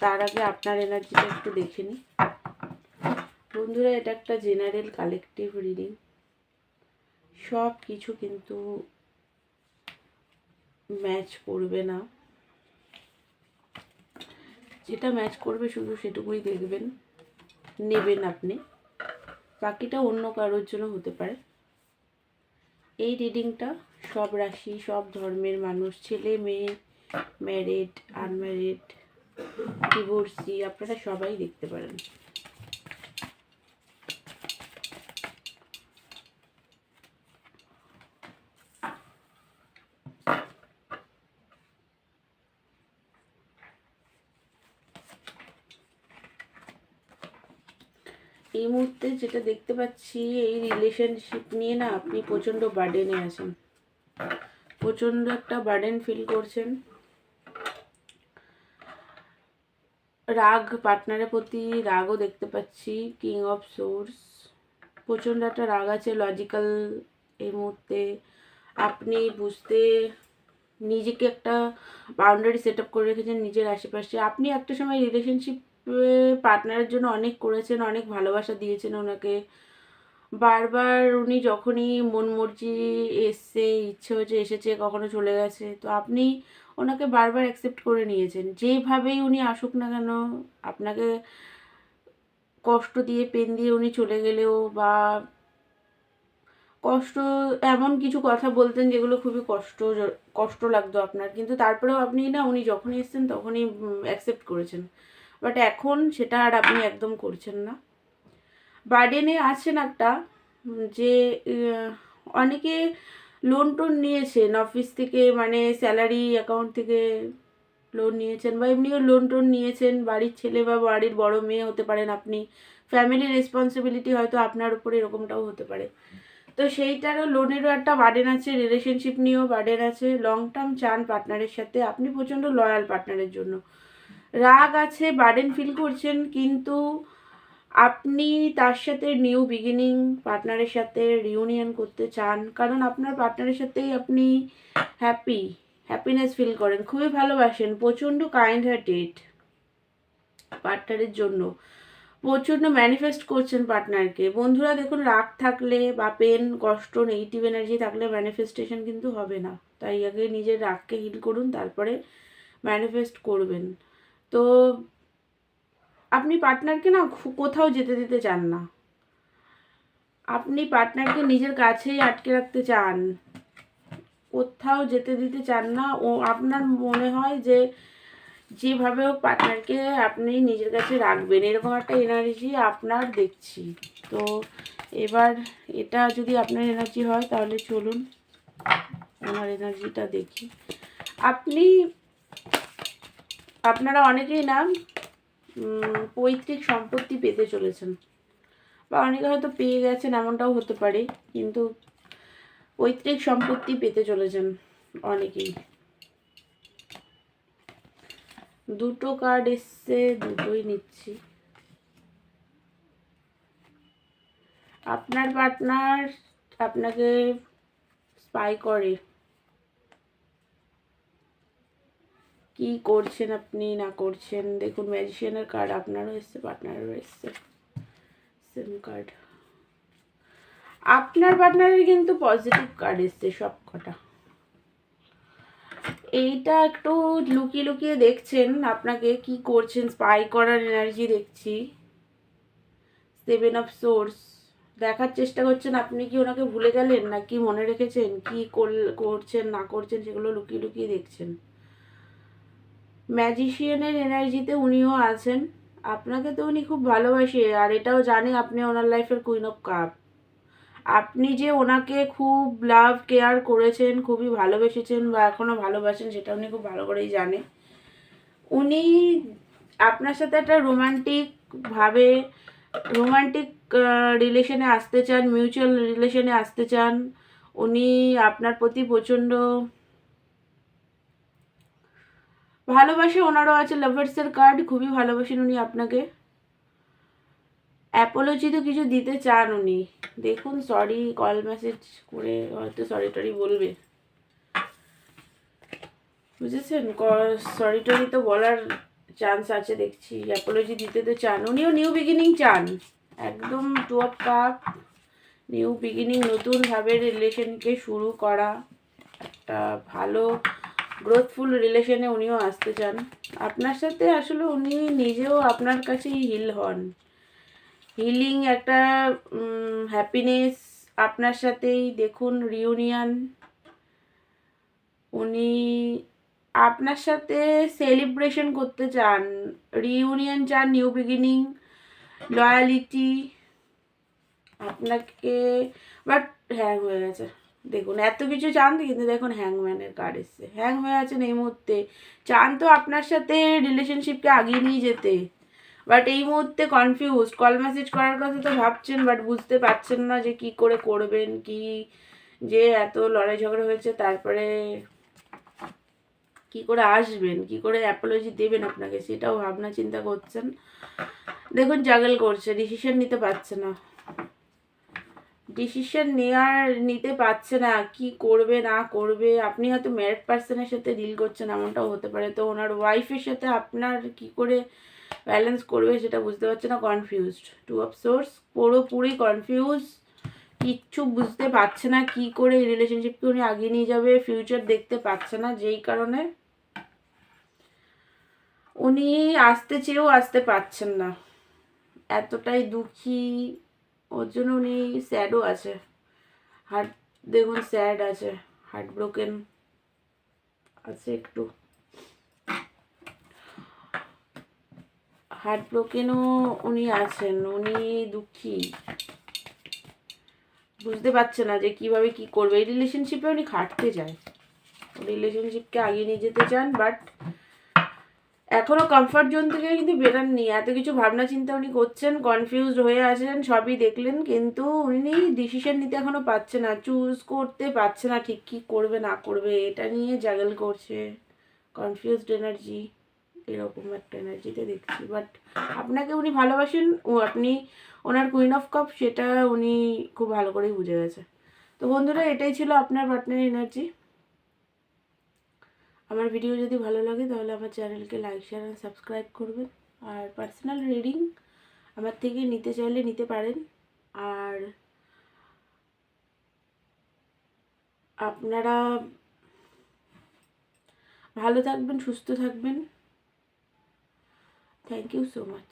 তার আগে আপনার এনার্জিটা একটু দেখে নিই বন্ধুরা, এটা একটা জেনারেল কালেকটিভ রিডিং। সব কিছু কিন্তু ম্যাচ করবে না। যেটা ম্যাচ করবে শুধু সেটুকুই দেখবেন, নেবেন আপনি। বাকিটা অন্য কারোর জন্য হতে পারে। এই রিডিংটা সব রাশি, সব ধর্মের মানুষ, ছেলে, মেয়ে ম্যারিড আনম্যারিড ডিভোর্সি আপনারা সবাই দেখতে পারেন। এই মুহূর্তে যেটা দেখতে পাচ্ছি, এই রিলেশনশিপ নিয়ে না আপনি প্রচণ্ড বার্ডেনে আছেন। প্রচণ্ড একটা বার্ডেন ফিল করছেন। রাগ পার্টনারের প্রতি রাগও দেখতে পাচ্ছি কিং অফ সোর্স প্রচণ্ড একটা রাগ আছে লজিক্যাল এই মুহূর্তে। আপনি বুঝতে, নিজেকে একটা বাউন্ডারি সেট আপ করে রেখেছেন নিজের আশেপাশে। আপনি একটা সময় রিলেশনশিপ পার্টনারের জন্য অনেক করেছেন, অনেক ভালোবাসা দিয়েছেন ওনাকে। বারবার উনি যখনই মন মর্জি এসছে, ইচ্ছে হয়েছে, এসেছে, কখনো চলে গেছে। তো আপনি ওনাকে বারবার অ্যাকসেপ্ট করে নিয়েছেন। যেভাবেই উনি আসুক না কেন, আপনাকে কষ্ট দিয়ে পেন দিয়ে উনি চলে গেলেও বা কষ্ট, এমন কিছু কথা বলতেন যেগুলো খুবই কষ্ট কষ্ট লাগতো আপনার। কিন্তু তারপরেও আপনি না, উনি যখনই এসছেন তখনই অ্যাকসেপ্ট করেছেন। বাট এখন সেটা আর আপনি একদম করছেন না। বার্ডেনে আছেন একটা, যে অনেকে লোন টোন নিয়েছেন অফিস থেকে মানে স্যালারি অ্যাকাউন্ট থেকে লোন নিয়েছেন বা এমনিও লোন টোন নিয়েছেন, বাড়ির ছেলে বা বাড়ির বড় মেয়ে হতে পারেন আপনি ফ্যামিলি রেসপন্সিবিলিটি হয়তো আপনার উপরে এরকমটাও হতে পারে। তো সেইটারও লোনেরও একটা বার্ডেন আছে রিলেশনশিপ নিয়েও বার্ডেন আছে লং টার্ম চান পার্টনারের সাথে, আপনি প্রচণ্ড লয়াল পার্টনারের জন্য। রাগ আছে বার্ডেন ফিল করছেন, কিন্তু আপনি তার সাথে নিউ বিগিনিং পার্টনারের সাথে রিউনিয়ন করতে চান, কারণ আপনার পার্টনারের সাথেই আপনি হ্যাপি হ্যাপিনেস ফিল করেন, খুবই ভালোবাসেন, প্রচণ্ড কাইন্ড হার্টেড পার্টনারের জন্য, প্রচণ্ড ম্যানিফেস্ট করছেন পার্টনারকে বন্ধুরা, দেখুন, রাগ থাকলে বা পেন কষ্ট নেগেটিভ এনার্জি থাকলে ম্যানিফেস্টেশন কিন্তু হবে না। তাই আগে নিজের রাগকে হিল করুন, তারপরে ম্যানিফেস্ট করবেন। তো আপনি পার্টনারকে না কোথাও যেতে দিতে চান না। আপনি পার্টনারকে নিজের কাছেই আটকে রাখতে চান। কোথাও যেতে দিতে চান না। ও, আপনার মনে হয় যে যেভাবে হোক পার্টনারকে আপনি নিজের কাছে রাখবেন। এরকম একটা এনার্জি আপনার দেখছি। তো এবার এটা যদি আপনার এনার্জি হয় তাহলে চলুন আমার এনার্জিটা দেখি। আপনি, আপনারা অনেকেই না পৈতৃক সম্পত্তি পেতে চলেছেন। বা অনেকে হয়তো পেয়ে গেছেন, এমনটাও হতে পারে, কিন্তু পৈতৃক সম্পত্তি পেতে চলেছেন অনেকেই। দুটো কার্ড এসছে, দুটোই নিচ্ছি। আপনার পার্টনার আপনাকে স্পাই করে। কি করছেন আপনি, না করছেন? দেখুন ম্যাজিশিয়ানের কার্ড আপনারও এসছে পার্টনারেরও এসছে। সেম কার্ড আপনার পার্টনারের কিন্তু পজিটিভ কার্ড এসছে সব কটা এইটা একটু লুকিয়ে লুকিয়ে দেখছেন আপনাকে কি করছেন স্পাই করার এনার্জি দেখছি। সেভেন অফ সোর্স দেখার চেষ্টা করছেন, আপনি কি ওনাকে ভুলে গেলেন? না কি মনে রেখেছেন কি করছেন, না করছেন, সেগুলো লুকিয়ে লুকিয়ে দেখছেন? ম্যাজিশিয়ানের এনার্জিতে উনিও আছেন। আপনাকে তো উনি খুব ভালোবাসে, আর এটাও জানে আপনি ওনার লাইফের কুইন অফ কাপ আপনি যে ওনাকে খুব লাভ কেয়ার করেছেন, খুবই ভালোবেসেছেন বা এখনও ভালোবাসেন, সেটা উনি খুব ভালো করেই জানে। উনি আপনার সাথে একটা রোমান্টিকভাবে রোমান্টিক রিলেশনে আসতে চান মিউচুয়াল রিলেশনে আসতে চান। উনি আপনার প্রতি প্রচণ্ড ভালোবাসে ওনারও আছে লাভার্সের কার্ড খুবই ভালোবাসেন উনি আপনাকে। অ্যাপোলজি তো কিছু দিতে চান উনি। দেখুন সরি কল মেসেজ করে হয়তো সরি টরি বলবে। বুঝেছেন? সরি টরি তো বলার চান্স আছে, দেখছি। অ্যাপোলজি দিতে তো চান। উনিও নিউ বিগিনিং চান। একদম two of cup new beginning নতুনভাবে রিলেশনকে শুরু করা। একটা ভালো গ্রোথফুল রিলেশনে উনিও আসতে চান। আপনার সাথে আসলে উনি নিজেও আপনার কাছেই হিল হন। হিলিং একটা হ্যাপিনেস আপনার সাথেই দেখুন রিউনিয়ন উনি আপনার সাথে সেলিব্রেশন করতে চান। রিউনিয়ন চান নিউ বিগিনিং লয়ালিটি আপনাকে বাট হ্যাং, হয়ে গেছে। দেখুন, এত কিছু চান কিন্তু দেখুন হ্যাংম্যানের কার্ড এসছে। হ্যাং আছেন এই মুহূর্তে। চান তো আপনার সাথে রিলেশনশিপকে আগিয়ে নিয়ে যেতে। বাট এই মুহূর্তে কনফিউজ কল মেসেজ করার কথা তো ভাবছেন বাট বুঝতে পারছেন না যে কি করে করবেন, কি যে এত লড়াই ঝগড়া হয়েছে, তারপরে কি করে আসবেন, কি করে অ্যাপোলজি দেবেন আপনাকে, সেটাও ভাবনা চিন্তা করছেন। দেখুন জাগল করছে ডিসিশন নিতে পারছে না। ডিসিশন নেওয়ার নিতে পারছে না। কি করবে, না করবে? আপনি হয়তো ম্যারিড পার্সনের সাথে ডিল করছেন, এমনটাও হতে পারে। তো ওনার ওয়াইফের সাথে আপনার কি করে ব্যালেন্স করবে সেটা বুঝতে পারছে না কনফিউজড টু অফ সোর্স পুরোপুরি কনফিউজ কিচ্ছু বুঝতে পারছে না, কি করে এই রিলেশনশিপকে উনি আগিয়ে নিয়ে যাবে ফিউচার দেখতে পাচ্ছে না, যেই কারণে উনি আসতে চেয়েও আসতে পারছেন না। এতটাই দুঃখী ওর জন্য উনি স্যাডও আছে। হার্ট দেখুন স্যাড আছে হার্ট ব্রোকেন আছে একটু। হার্ট ব্রোকেনও উনি আছেন, উনি দুঃখী। বুঝতে পারছে না যে কীভাবে কি করবে। এই রিলেশনশিপে উনি খাটতে চায়। রিলেশনশিপকে আগিয়ে নিয়ে যেতে চান বাট এখনও কমফর্ট জোন থেকে কিন্তু বেরাননি এত কিছু ভাবনা চিন্তা উনি করছেন কনফিউজড হয়ে আছেন, সবই দেখলেন, কিন্তু উনি ডিসিশন নিতে এখনও পাচ্ছে না। চুজ করতে পারছে না ঠিক কী করবে, না করবে, এটা নিয়ে জাগল করছে। কনফিউজড এনার্জি এরকম একটা এনার্জিতে দেখছি। বাট আপনাকে উনি ভালোবাসেন, ও আপনি ওনার কুইন অফ কাপ সেটা উনি খুব ভালো করেই বুঝে গেছে। তো বন্ধুরা, এটাই ছিল আপনার পার্টনার এনার্জি আমার ভিডিও যদি ভালো লাগে, তাহলে আমার চ্যানেলকে লাইক শেয়ার অ্যান্ড সাবস্ক্রাইব করবেন। আর পার্সোনাল রিডিং আমার থেকে নিতে চাইলে নিতে পারেন। আর আপনারা ভালো থাকবেন, সুস্থ থাকবেন। Thank you so much